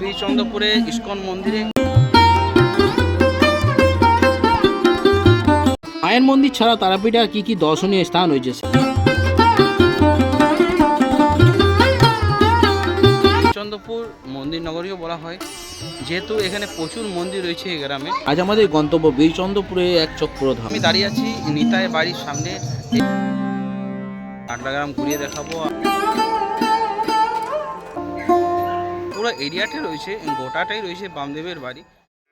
বীরচন্দ্রপুরে ISKCON মন্দিরে। মায়ের মন্দির ছাড়া তারাপীঠে আর কি কি দর্শনীয় স্থান রয়েছে? চন্দ্রপুর মন্দির নগরীও বলা হয়। যেহেতু এখানে প্রচুর মন্দির রয়েছে এই গ্রামে। আজ আমাদের গন্তব্য বীরচন্দ্রপুরে এক চক্রধাম। আমি দাঁড়িয়ে আছি নিতায় বাড়ির সামনে। আটটা গ্রাম ঘুরিয়ে দেখাবো। পুরো এরিয়াটা রয়েছে গোটাটাই রয়েছে বামদেবের বাড়ি।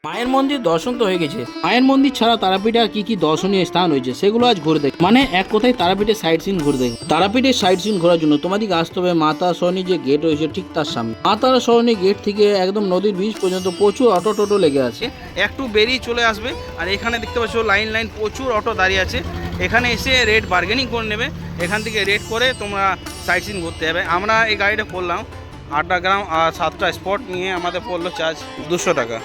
মায়ের মন্দির দর্শন তো হয়ে গেছে। মায়ের মন্দির ছাড়া তারাপীঠে আর কি কি দর্শনীয় স্থান রয়েছে সেগুলো আজ ঘুরে দেখ মানে এক কথায় তারাপীঠের সাইড সিন ঘুরে দেখ তারাপীঠের সাইড সিন ঘোরার জন্য তোমাদেরকে আসতে হবে মাতা সরণি যে গেট রয়েছে ঠিক তার সামনে। মাতা সরণি গেট থেকে একদম নদীর বীজ পর্যন্ত প্রচুর অটো টোটো লেগে আছে। একটু বেরিয়ে চলে আসবে আর এখানে দেখতে পাচ্ছ লাইন লাইন প্রচুর অটো দাঁড়িয়ে আছে। এখানে এসে রেট বার্গেনিং করে নেবে এখান থেকে রেট করে তোমরা সাইট সিন ঘুরতে যাবে। আমরা এই গাড়িটা করলাম আটটা গ্রাম আর সাতটা স্পট নিয়ে আমাদের পড়ল চার্জ দুশো টাকা।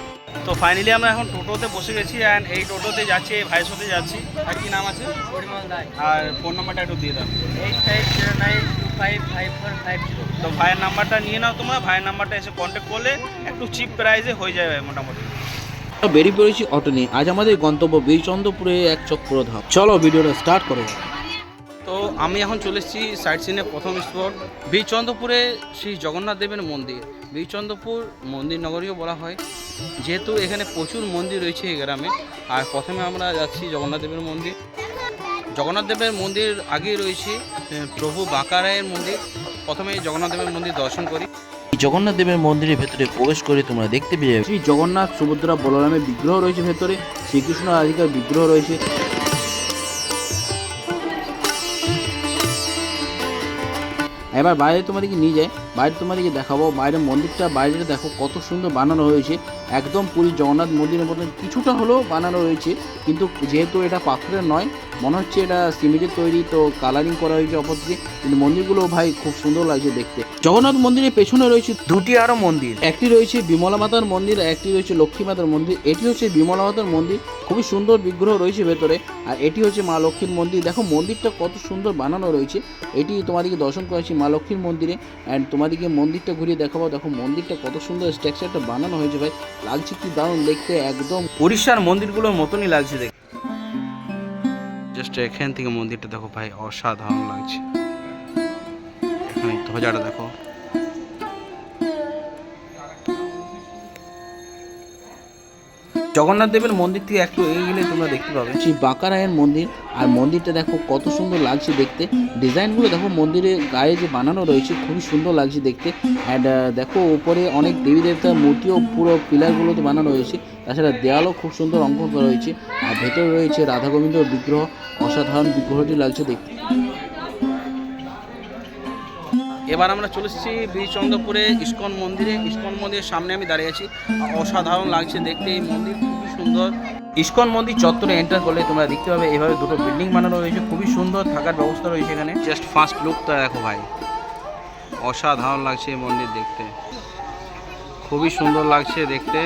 তো ফাইনালি আমরা এখন টোটোতে বসে গেছি অ্যান্ড এই টোটোতে যাচ্ছি এই ভাইয়ের সাথে যাচ্ছি। আর কি নাম আছে? আর ফোন নাম্বারটা একটু দিয়ে দাও। Eight five zero nine two five five four five zero তো ভাইয়ের নাম্বারটা নিয়ে নাও তোমরা ভাইয়ের নাম্বারটা এসে কন্ট্যাক্ট করলে একটু চিপ প্রাইসে হয়ে যাবে মোটামুটি। বেরিয়ে পড়েছি অটো নিয়ে। আজ আমাদের গন্তব্য বীরচন্দ্রপুরে এক চক্রধাম। চলো ভিডিওটা স্টার্ট করে আমি এখন চলে এসেছি সাইট সিনে প্রথম স্পট। বীরচন্দ্রপুরে শ্রী জগন্নাথ দেবের মন্দির। বীরচন্দ্রপুর মন্দির নগরীও বলা হয়। যেহেতু এখানে প্রচুর মন্দির রয়েছে এই গ্রামে আর প্রথমে আমরা যাচ্ছি জগন্নাথ দেবের মন্দির। জগন্নাথ দেবের মন্দির আগেই রয়েছে প্রভু বাঁকারায়ের মন্দির। প্রথমে জগন্নাথ দেবের মন্দির দর্শন করি। জগন্নাথ দেবের মন্দিরের ভেতরে প্রবেশ করে তোমরা দেখতে পেয়ে যাবে। শ্রী জগন্নাথ সুভদ্রা বলরামের বিগ্রহ রয়েছে ভেতরে। শ্রীকৃষ্ণ রাধিকার বিগ্রহ রয়েছে। এবার বাইরে তোমাদেরকে নিয়ে যাই। বাইরে তোমাদেরকে দেখাবো। বাইরের মন্দিরটা বাইরে দেখো কত সুন্দর বানানো হয়েছে। একদম পুরী জগন্নাথ মন্দিরের মতন কিছুটা হলেও বানানো হয়েছে। কিন্তু যেহেতু এটা পাথরের নয় মনে হচ্ছে এটা সিমেন্টের তৈরি, তো কালারিং করা হয়েছে অপর দিকে কিন্তু মন্দিরগুলো ভাই খুব সুন্দর লাগছে দেখতে। জগন্নাথ মন্দিরের পেছনে রয়েছে দুটি আরও মন্দির। একটি রয়েছে বিমলা মাতার মন্দির একটি রয়েছে লক্ষ্মী মাতার মন্দির। এটি হচ্ছে বিমলা মাতার মন্দির, খুবই সুন্দর বিগ্রহ রয়েছে ভেতরে। আর এটি হচ্ছে মা লক্ষ্মীর মন্দির। দেখো, মন্দিরটা কত সুন্দর বানানো রয়েছে। এটি তোমাদেরকে দর্শন করেছি মা লক্ষ্মীর মন্দিরে। অ্যান্ড তোমাদেরকে মন্দিরটা ঘুরিয়ে দেখাবো। দেখো, মন্দিরটা কত সুন্দর স্ট্রাকচারটা বানানো হয়েছে ভাই। লাগছে কি দারুণ দেখতে, একদম। উড়িষ্যার মন্দিরগুলোর মতনই লাগছে দেখ জাস্ট এখান থেকে মন্দিরটা দেখো ভাই অসাধারণ লাগছে। এখানে ধ্বজাটা দেখো। জগন্নাথ দেবের মন্দির থেকে একটু এগিয়ে গেলে তোমরা দেখতে পাবে। শ্রী বাঁকারায়ের মন্দির আর মন্দিরটা দেখো কত সুন্দর লাগছে দেখতে। ডিজাইনগুলো দেখো মন্দিরের গায়ে যে বানানো রয়েছে খুবই সুন্দর লাগছে দেখতে। অ্যান্ড দেখো উপরে অনেক দেবী দেবতার মূর্তিও পুরো পিলারগুলোতে বানানো রয়েছে। তাছাড়া দেয়ালও খুব সুন্দর অঙ্কন করা হয়েছে আর ভেতরে রয়েছে রাধা গোবিন্দর বিগ্রহ। অসাধারণ বিগ্রহটি লাগছে দেখতে। এবার আমরা চলে এসেছি বীরচন্দ্রপুরে ইস্কন মন্দিরে। ইস্কন মন্দিরের সামনে আমি দাঁড়িয়ে আছি। অসাধারণ লাগছে দেখতে এই মন্দির খুবই সুন্দর। ইস্কন মন্দির চত্বরে এন্টার করলে তোমরা দেখতে পাবে এভাবে দুটো বিল্ডিং বানানো রয়েছে। খুবই সুন্দর থাকার ব্যবস্থা রয়েছে এখানে। জাস্ট ফার্স্ট লুকটা দেখো ভাই। অসাধারণ লাগছে এই মন্দির দেখতে। খুবই সুন্দর লাগছে দেখতে।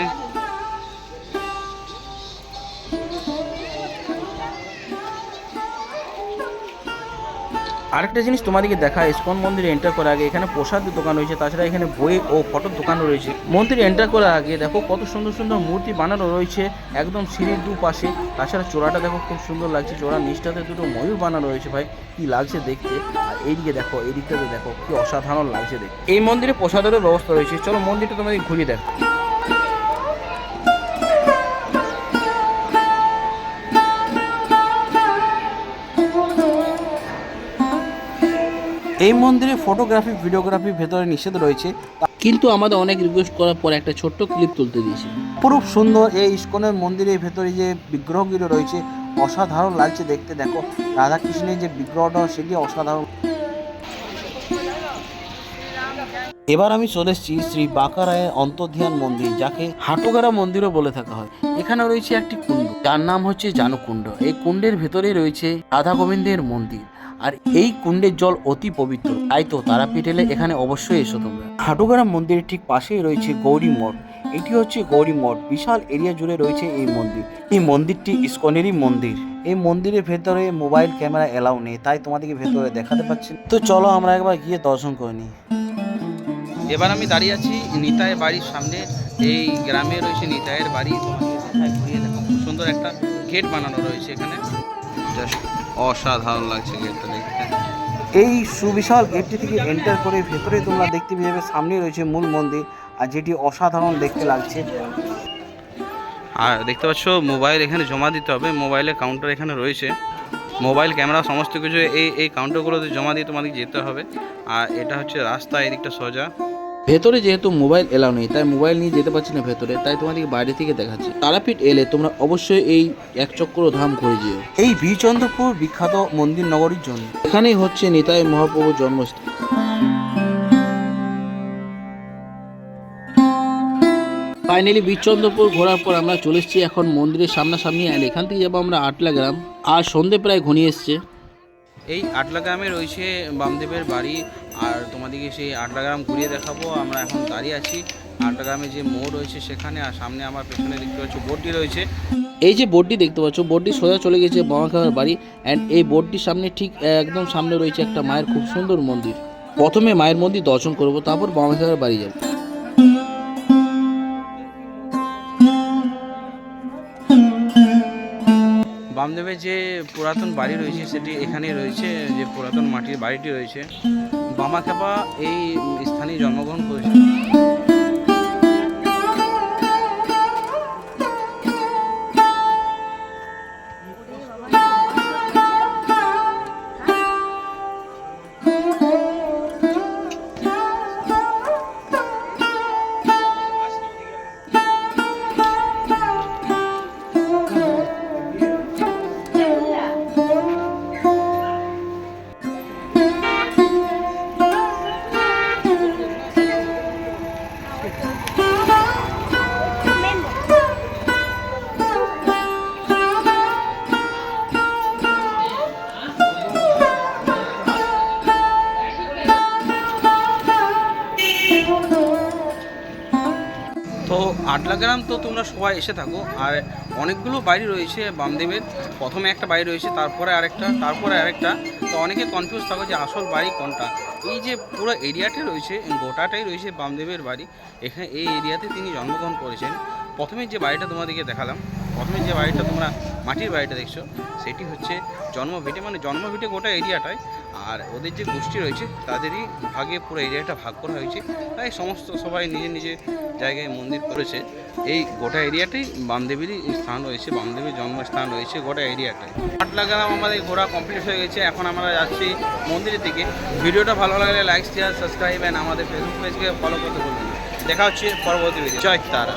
আরেকটা জিনিস তোমাদেরকে দেখা ইস্কন মন্দিরে এন্টার করার আগে, এখানে প্রসাদের দোকান রয়েছে, তাছাড়া এখানে বই ও ফটোর দোকান রয়েছে। মন্দিরে এন্টার করার আগে, দেখো কত সুন্দর সুন্দর মূর্তি বানানো রয়েছে, একদম সিঁড়ির দুপাশে। তাছাড়া চোরাটা দেখো খুব সুন্দর লাগছে চোরা নিচটাতে দুটো ময়ূর বানানো রয়েছে ভাই, কি লাগছে দেখতে। আর এইদিকে দেখো এই দিকটাতে দেখো, কি অসাধারণ লাগছে দেখতে। এই মন্দিরে প্রসাদেরও ব্যবস্থা রয়েছে। চলো মন্দিরটা তোমাদের ঘুরিয়ে দেখো। এই মন্দিরে ফটোগ্রাফি ভিডিওগ্রাফি ভেতরে নিষেধ রয়েছে। কিন্তু আমাদের অনেক রিকোয়েস্ট করার পর একটা ছোট্ট ক্লিপ তুলতে দিয়েছি। অপরূপ সুন্দর এই ইস্কনের মন্দিরের ভেতরে যে বিগ্রহগুলো রয়েছে অসাধারণ লাগছে দেখতে। দেখো রাধাকৃষ্ণের যে বিগ্রহটা সেটি অসাধারণ। এবার আমি চলে এসেছি শ্রী বাঁকারায়ের অন্তর্ধান মন্দির যাকে হাটুগারা মন্দিরও বলে থাকা হয়। এখানে রয়েছে একটি কুণ্ড যার নাম হচ্ছে জানুকুণ্ড। এই কুণ্ডের ভেতরে রয়েছে রাধা গোবিন্দের মন্দির। আর এই কুণ্ডের জল অতি পবিত্র। তাই তো তারাপীঠ এলে এখানে অবশ্যই এসো তোমরা। হাটুগারা মন্দিরের ঠিক পাশেই রয়েছে গৌরী মঠ। এটি হচ্ছে গৌরী মঠ। বিশাল এরিয়া জুড়ে রয়েছে এই মন্দির। এই মন্দিরটি ইস্কনেরই মন্দির। এই মন্দিরের ভেতরে মোবাইল ক্যামেরা এলাও নেই, তাই তোমাদেরকে ভেতরে দেখাতে পাচ্ছি তো চলো আমরা একবার গিয়ে দর্শন করে নিই। এবার আমি দাঁড়িয়ে আছি নিতাইয়ের বাড়ির সামনে। এই গ্রামে রয়েছে নিতাইয়ের বাড়ি। ঘুরিয়ে। খুব সুন্দর একটা গেট বানানো রয়েছে এখানে। জাস্ট অসাধারণ লাগছে গেটটা দেখতে। এই সুবিশাল গেটটি থেকে এন্টার করে ভেতরে তোমরা দেখতে পেয়ে সামনে রয়েছে মূল মন্দির আর যেটি অসাধারণ দেখতে লাগছে। আর দেখতে পাচ্ছ মোবাইল এখানে জমা দিতে হবে মোবাইলের কাউন্টার এখানে রয়েছে। মোবাইল ক্যামেরা সমস্ত কিছু এই এই কাউন্টারগুলোতে জমা দিয়ে তোমাদের যেতে হবে। আর এটা হচ্ছে রাস্তা এদিকটা সোজা। ভেতরে যেহেতু মোবাইল এলাও নেই তাই মোবাইল নিয়ে যেতে পারছি না ভেতরে তাই তোমাদেরকে বাইরে থেকে দেখাচ্ছি। তারাপীঠ এলে তোমরা অবশ্যই এই এক চক্র ধাম করে যেও। এই বীরচন্দ্রপুর বিখ্যাত মন্দির নগরীর জন্য। এখানেই হচ্ছে নিতাই মহাপ্রভুর জন্মস্থান ফাইনালি বীরচন্দ্রপুর ঘোরার পর আমরা চলে এসেছি এখন মন্দিরের সামনাসামনি আর এখান থেকে যাব আমরা আটলা গ্রাম। আর সন্ধে প্রায় ঘনিয়ে এসছে। এই আটলা গ্রামে রয়েছে বামদেবের বাড়ি, আর তোমাদেরকে সেই আটলা গ্রাম ঘুরিয়ে দেখাবো। আমরা এখন দাঁড়িয়ে আছি আটলা গ্রামে যে মোড় রয়েছে সেখানে, আর সামনে আমার পেছনে দেখতে পাচ্ছ বোর্ডটি রয়েছে। এই যে বোর্ডটি দেখতে পাচ্ছ বোর্ডটি সোজা চলে গেছে বামাখাবার বাড়ি অ্যান্ড এই বোর্ডটির সামনে ঠিক একদম সামনে রয়েছে একটা মায়ের খুব সুন্দর মন্দির। প্রথমে মায়ের মন্দির দর্শন করব, তারপর বামাখাবার বাড়ি যাব। বামদেবের যে পুরাতন বাড়ি রয়েছে, সেটি এখানেই রয়েছে, যে পুরাতন মাটির বাড়িটি রয়েছে। বামাখ্যাপা এই স্থানে জন্মগ্রহণ করেছে আটলা গ্রাম তো তোমরা সবাই এসে থাকো। আর অনেকগুলো বাড়ি রয়েছে বামদেবের। প্রথমে একটা বাড়ি রয়েছে, তারপরে আরেকটা তারপরে আরেকটা। তো অনেকে কনফিউজ থাকো যে আসল বাড়ি কোনটা। এই যে পুরো এরিয়াটা রয়েছে, গোটাটাই রয়েছে বামদেবের বাড়ি। এখানে এই এরিয়াতে তিনি জন্মগ্রহণ করেছেন। প্রথমে যে বাড়িটা তোমাদেরকে দেখালাম, প্রথমে যে বাড়িটা তোমরা মাটির বাড়িটা দেখছ, সেটি হচ্ছে জন্মভিটে মানে জন্মভিটে গোটা এরিয়াটায় আর ওদের যে গোষ্ঠী রয়েছে, তাদেরই ভাগে পুরো এরিয়াটা ভাগ করা হয়েছে। তাই সমস্ত সবাই নিজে নিজের জায়গায় মন্দির করেছে। এই গোটা এরিয়াটাই বামদেবীরই স্থান রয়েছে, বামদেবীর জন্মস্থান রয়েছে গোটা এরিয়াটায় আটলা গ্রাম আমাদের ঘোরা কমপ্লিট হয়ে গেছে। এখন আমরা যাচ্ছি মন্দিরের দিকে। ভিডিওটা ভালো লাগলে লাইক শেয়ার সাবস্ক্রাইব অ্যান্ড আমাদের ফেসবুক পেজকে ফলো করতে বলবেন দেখা হচ্ছে পরবর্তী ভিডিও জয় তারা।